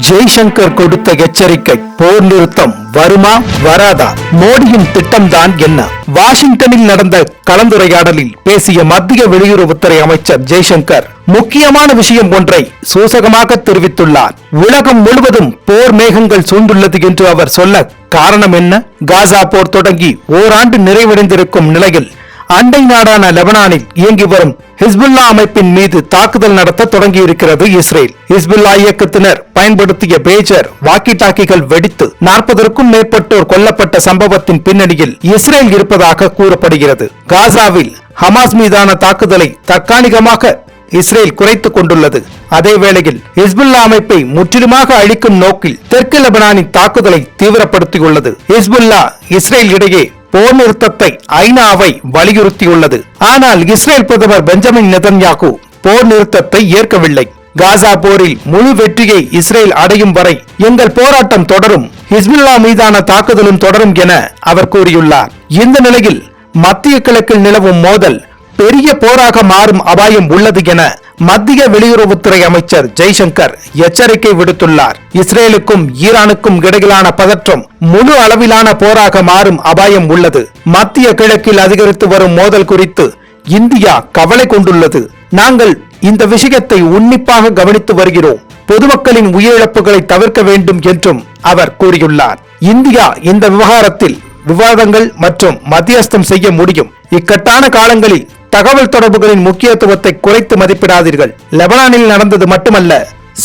ஜெய்சங்கர் கொடுத்த எச்சரிக்கை போர் நிறுத்தம் வருமா வராதா? மோடியின் திட்டம்தான் என்ன? வாஷிங்டனில் நடந்த கலந்துரையாடலில் பேசிய மத்திய வெளியுறவுத்துறை அமைச்சர் ஜெய்சங்கர் முக்கியமான விஷயம் ஒன்றை சூசகமாக தெரிவித்துள்ளார். உலகம் முழுவதும் போர் மேகங்கள் சூழ்ந்துள்ளது என்று அவர் சொல்ல காரணம் என்ன? காசா போர் தொடங்கி ஓராண்டு நிறைவடைந்திருக்கும் நிலையில் அண்டை நாடான லெபனானில் இயங்கி வரும் ஹிஸ்புல்லா அமைப்பின் மீது தாக்குதல் நடத்த தொடங்கியிருக்கிறது இஸ்ரேல். ஹிஸ்புல்லா இயக்கத்தினர் பயன்படுத்திய பேஜர் வாக்கி டாக்கிகள் வெடித்து நாற்பதற்கும் மேற்பட்டோர் கொல்லப்பட்ட சம்பவத்தின் பின்னணியில் இஸ்ரேல் இருப்பதாக கூறப்படுகிறது. காசாவில் ஹமாஸ் மீதான தாக்குதலை தற்காலிகமாக இஸ்ரேல் குறைத்துக் கொண்டுள்ளது. அதே வேளையில் ஹிஸ்புல்லா அமைப்பை முற்றிலுமாக அழிக்கும் நோக்கில் தெற்கு லெபனானின் தாக்குதலை தீவிரப்படுத்தியுள்ளது. ஹிஸ்புல்லா இஸ்ரேல் இடையே போர் நிறுத்தத்தை ஐநாவை வலியுறுத்தியுள்ளது. ஆனால் இஸ்ரேல் பிரதமர் பெஞ்சமின் நெதன்யாகு போர் நிறுத்தத்தை ஏற்கவில்லை. காசா போரில் முழு வெற்றியை இஸ்ரேல் அடையும் வரை எங்கள் போராட்டம் தொடரும். ஹிஸ்புல்லா மீதான தாக்குதலும் தொடரும் என அவர் கூறியுள்ளார். இந்த நிலையில் மத்திய கிழக்கில் நிலவும் மோதல் பெரிய போராக மாறும் அபாயம் உள்ளது என மத்திய வெளியுறவுத்துறை அமைச்சர் ஜெய்சங்கர் எச்சரிக்கை விடுத்துள்ளார். இஸ்ரேலுக்கும் ஈரானுக்கும் இடையிலான பதற்றம் முழு அளவிலான போராக மாறும் அபாயம் உள்ளது. மத்திய கிழக்கில் அதிகரித்து வரும் மோதல் குறித்து இந்தியா கவலை கொண்டுள்ளது. நாங்கள் இந்த விஷயத்தை உன்னிப்பாக கவனித்து வருகிறோம். பொதுமக்களின் உயிரிழப்புகளை தவிர்க்க வேண்டும் என்றும் அவர் கூறியுள்ளார். இந்தியா இந்த விவகாரத்தில் விவாதங்கள் மற்றும் மத்தியஸ்தம் செய்ய முடியும். இக்கட்டான காலங்களில் தகவல் தொடர்புகளின் முக்கியத்துவத்தை குறைத்து மதிப்பிடாதீர்கள். லெபனானில் நடந்தது மட்டுமல்ல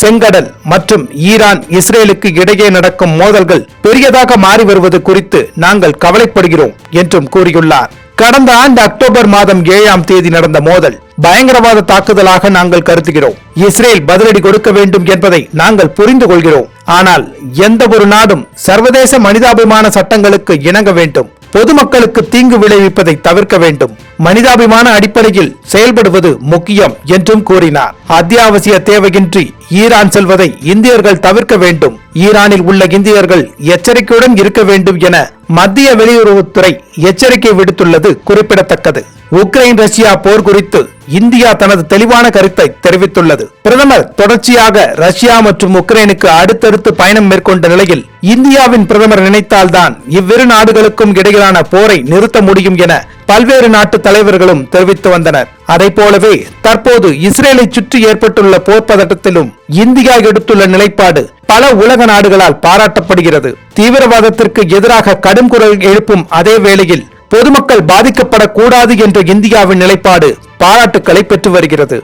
செங்கடல் மற்றும் ஈரான் இஸ்ரேலுக்கு இடையே நடக்கும் மோதல்கள் பெரியதாக மாறி வருவது குறித்து நாங்கள் கவலைப்படுகிறோம் என்றும் கூறியுள்ளார். கடந்த ஆண்டு அக்டோபர் மாதம் ஏழாம் தேதி நடந்த மோதல் பயங்கரவாத தாக்குதலாக நாங்கள் கருதுகிறோம். இஸ்ரேல் பதிலடி கொடுக்க வேண்டும் என்பதை நாங்கள் புரிந்து கொள்கிறோம். ஆனால் எந்த ஒரு நாடும் சர்வதேச மனிதாபிமான சட்டங்களுக்கு இணங்க வேண்டும். பொதுமக்களுக்கு தீங்கு விளைவிப்பதை தவிர்க்க வேண்டும். மனிதாபிமான அடிப்படையில் செயல்படுவது முக்கியம் என்றும் கூறினார். அத்தியாவசிய தேவையின்றி ஈரான் செல்வதை இந்தியர்கள் தவிர்க்க வேண்டும். ஈரானில் உள்ள இந்தியர்கள் எச்சரிக்கையுடன் இருக்க வேண்டும் என மத்திய வெளியுறவுத்துறை எச்சரிக்கை விடுத்துள்ளது குறிப்பிடத்தக்கது. உக்ரைன் ரஷ்யா போர் குறித்து இந்தியா தனது தெளிவான கருத்தை தெரிவித்துள்ளது. பிரதமர் தொடர்ச்சியாக ரஷ்யா மற்றும் உக்ரைனுக்கு அடுத்தடுத்து பயணம் மேற்கொண்ட நிலையில் இந்தியாவின் பிரதமர் நினைத்தால்தான் இவ்விரு நாடுகளுக்கும் இடையிலான போரை நிறுத்த முடியும் என பல்வேறு நாட்டு தலைவர்களும் தெரிவித்து வந்தனர். அதை போலவே தற்போது இஸ்ரேலை சுற்றி ஏற்பட்டுள்ள போர் பதட்டத்திலும் இந்தியா எடுத்துள்ள நிலைப்பாடு பல உலக நாடுகளால் பாராட்டப்படுகிறது. தீவிரவாதத்திற்கு எதிராக கடும் குரல் எழுப்பும் அதே வேளையில் பொதுமக்கள் பாதிக்கப்படக்கூடாது என்ற இந்தியாவின் நிலைப்பாடு பாராட்டுக்களை பெற்று வருகிறது.